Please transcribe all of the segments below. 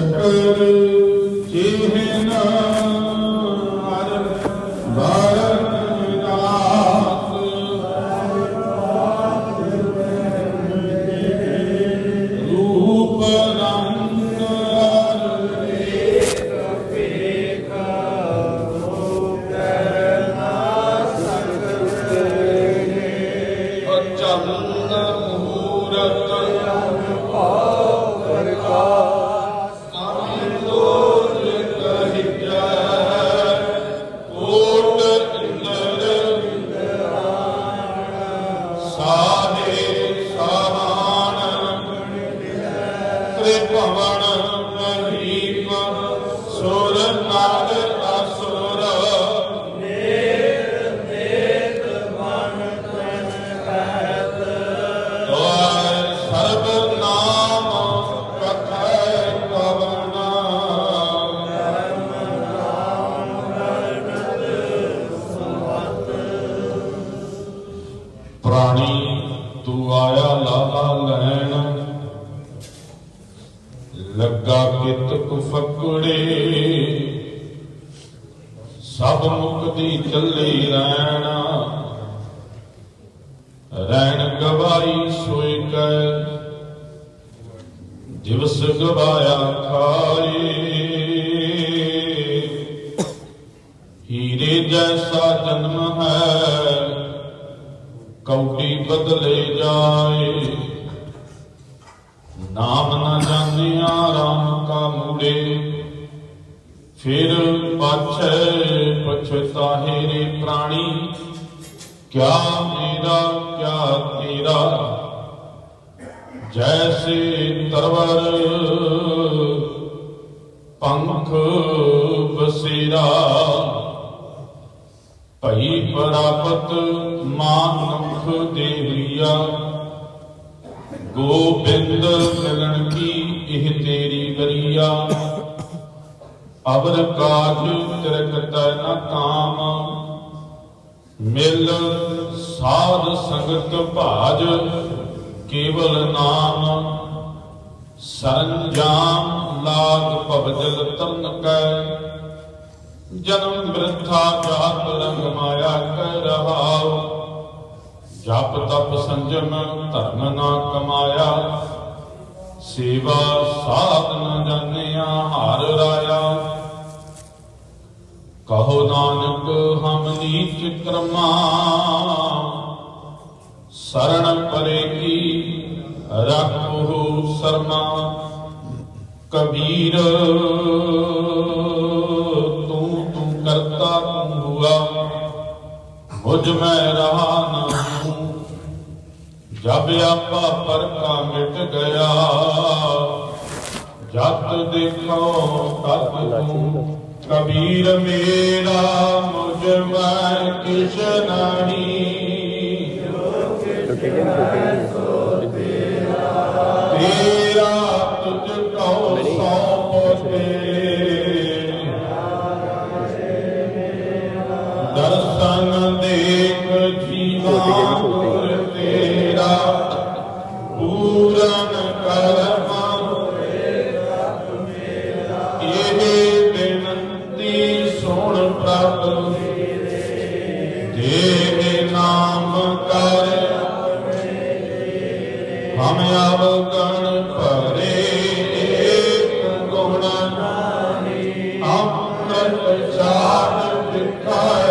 சக்கர ਪ੍ਰਾਣੀ ਤੂੰ ਆਇਆ ਲਾਲਾ ਲੈਣ। ਲੱਗਾ ਕਿਤ ਫਕੜੇ। ਸਭ ਮੁਕਤੀ ਚੱਲੀ ਰਹਿਣ। ਰਹਿਣ ਗਵਾਈ ਸੋਇ ਕੈ ਦਿਵਸ ਗਵਾਇਆ ਖਾਏ। ਹੀਰੇ ਜੈਸਾ ਜਨਮ ਹੈ, ਕੌਡੀ ਬਦਲੇ ਜਾਏ। ਨਾਮ ਨਾ ਜਾਣਿਆ ਰਾਮ ਕਾ ਮੂੜੇ ਫਿਰ ਪਾਛੈ ਪਛਤਾਹੇ ਰੇ ਪ੍ਰਾਣੀ, ਕਿਆ ਮੇਰਾ ਕਿਆ ਤੇਰਾ? ਜੈਸੇ ਤਰਵਰ ਪੰਖ ਬਸੇਰਾ। ਭਈ ਪ੍ਰਾਪਤ ਮਾਨੁਖ ਦੇਵੀਆ ਗੋਬਿੰਦ ਮਿਲਣ ਕੀ ਇਹ ਤੇਰੀ ਗਰੀਆ ਅਵਰ ਕਾਜ ਤਿਰਕਤ ਨ ਕਾਮ। ਮਿਲ ਸਾਧ ਸੰਗਤ ਭਾਜ ਕੇਵਲ ਨਾਮ। ਸਰੰਜਾਮ ਲਾਗ ਭਵਜਲ ਤਰਨ ਕੈ। ਜਨਮ ਬ੍ਰਿਥਾ ਜਾਤ ਰੰਗ ਮਾਇਆ ਜਪ ਤਪ ਸੰਜਮ ਧਰਮ ਨਾ ਕਮਾਇਆ, ਸੇਵਾ ਸਾਧਨ ਨ ਜਾਣਿਆ ਹਰ ਰਾਇਆ। ਕਹੋ ਨਾਨਕ, ਹਮ ਨੀਚ ਕਰਮਾ ਸਰਣ ਪਰੇ ਕੀ ਰੱਖੋ ਸਰਮਾ। ਕਬੀਰ, ਤੂੰ ਤੂੰ ਕਰਤਾ ਤੂੰ ਹੁਆ, ਮੁਝ ਮੈਂ ਰਹਾ ਨਾ ਜਬ ਆਪਾ ਪਰ ਮਿਟ ਗਿਆ, ਜਤ ਦੇਖੋ ਤਤ ਤੂੰ। ਕਬੀਰ ਮੇਰਾ ਮੁਝ ਮੈਂ ਕਿਛ ਨਹੀਂ। ਤੇਰਾ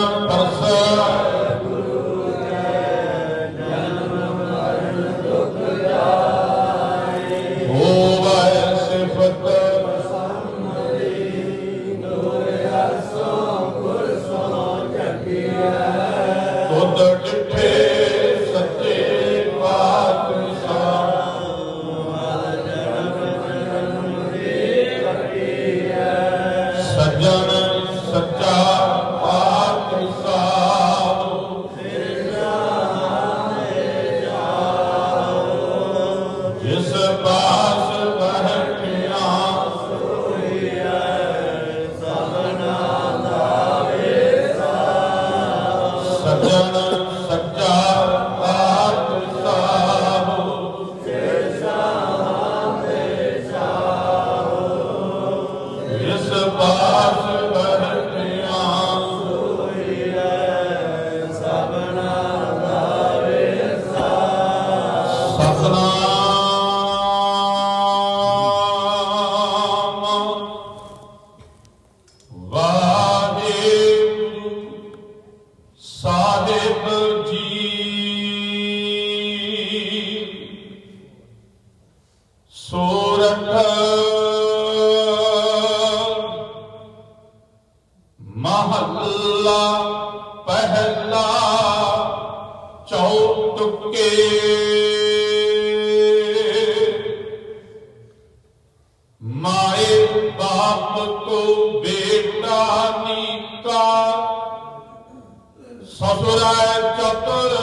para ਮਹੱਲਾ ਪਹਿਲਾ ਚੌਤੁਕੇ ਮਾਏ ਬਾਪ ਕੋ ਬੇਟਾ ਨੀਕਾ ਸਸੁਰਾ ਚਤੁਰ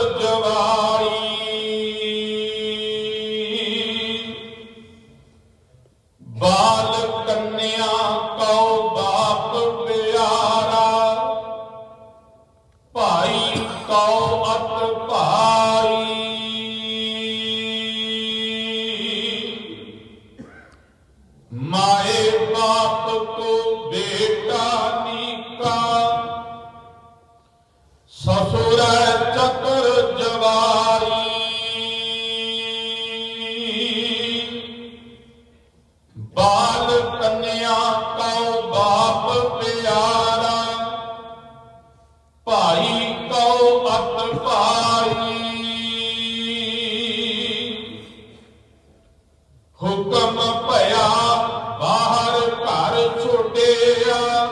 ਹੁਕਮ ਭਇਆ ਬਾਹਰ ਘਰ ਛੋਟਿਆ।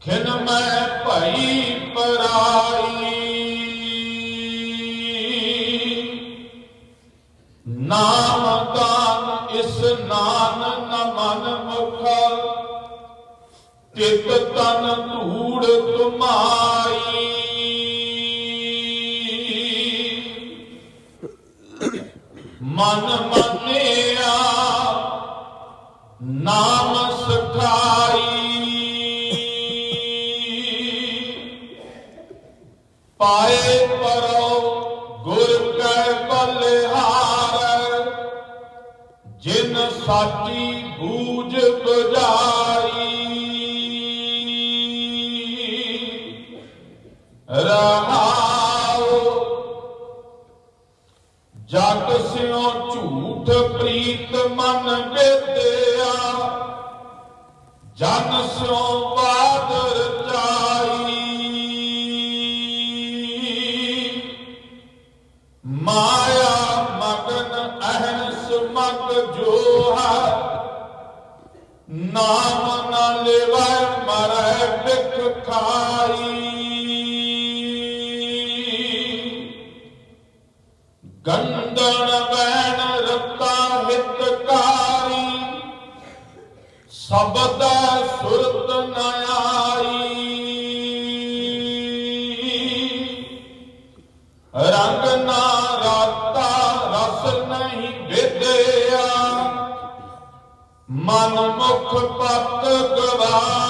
ਖਿਨ ਮੈਂ ਭਈ ਪਰਾਈ। ਨਾਮ ਦਾਨ ਇਸਨਾਨ ਨ ਮਨ ਮੁਖ। ਤਿਤ ਤਨ ਧੂੜ ਤੁਮਾਈ। ਮਨ ਜਿਨ ਸਾਚੀ ਬੂਝ ਬੁਝਾਈ। ਰਹਾਉ ਜਗ ਸਿਓ ਝੂਠ ਪ੍ਰੀਤ ਮਨ ਬੇਦਿਆ ਜਨ ਗੰਦਣ ਵੈਣ ਰਤਾ ਹਿਤਕਾਰੀ ਸ਼ਬਦ ਸੁਰਤ ਨ ਰੰਗ ਨਾ ਰਾਤਾ ਰਸ ਨਹੀਂ ਵਿਦਿਆ। ਮਨ ਮੁਖ ਪਤ ਗਵਾ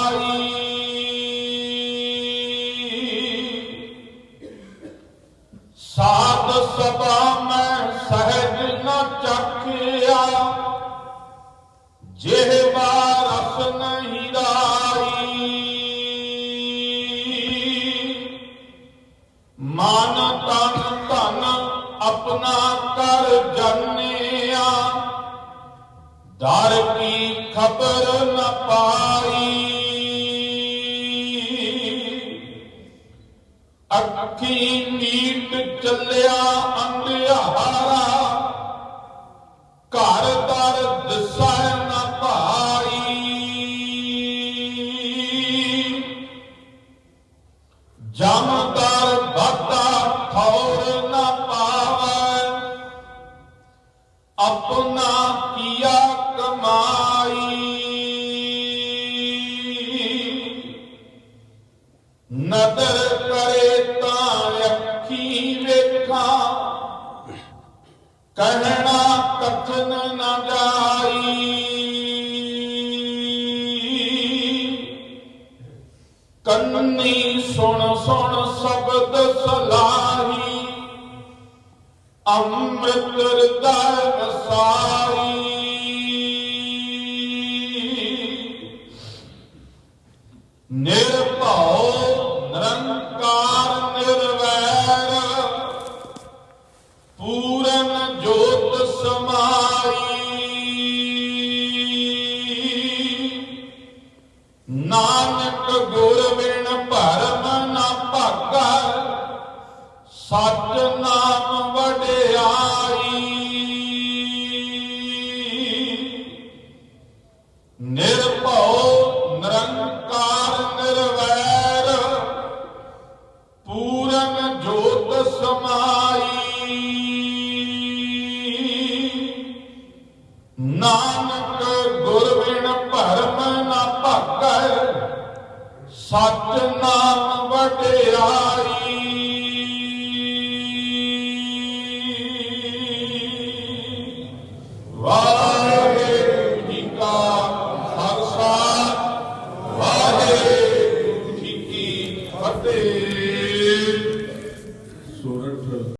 ਕਰ ਜਾਣਿਆ ਦਰ ਕੀ ਖਬਰ ਨ ਪਾਈ। ਅੱਖੀ ਨੀਟ ਚੱਲਿਆ ਅੰਧਿਆਰਾ। ਘਰ ਦਰ ਦਿਸੈ ਨ ਭਾਈ। ਜਮਦਰ ਕਹਿਣਾ ਕਥਨ ਨਾ ਜਾਈ। ਕੰਨੀ ਸੁਣ ਸੁਣ ਸ਼ਬਦ ਸਲਾਹੀ ਅੰਮ੍ਰਿਤ ਹਿਰਦੈ ਵਸਾਈ। ਨਿਰਭਉ ਸਚ ਨਾਮ ਵਡਿਆ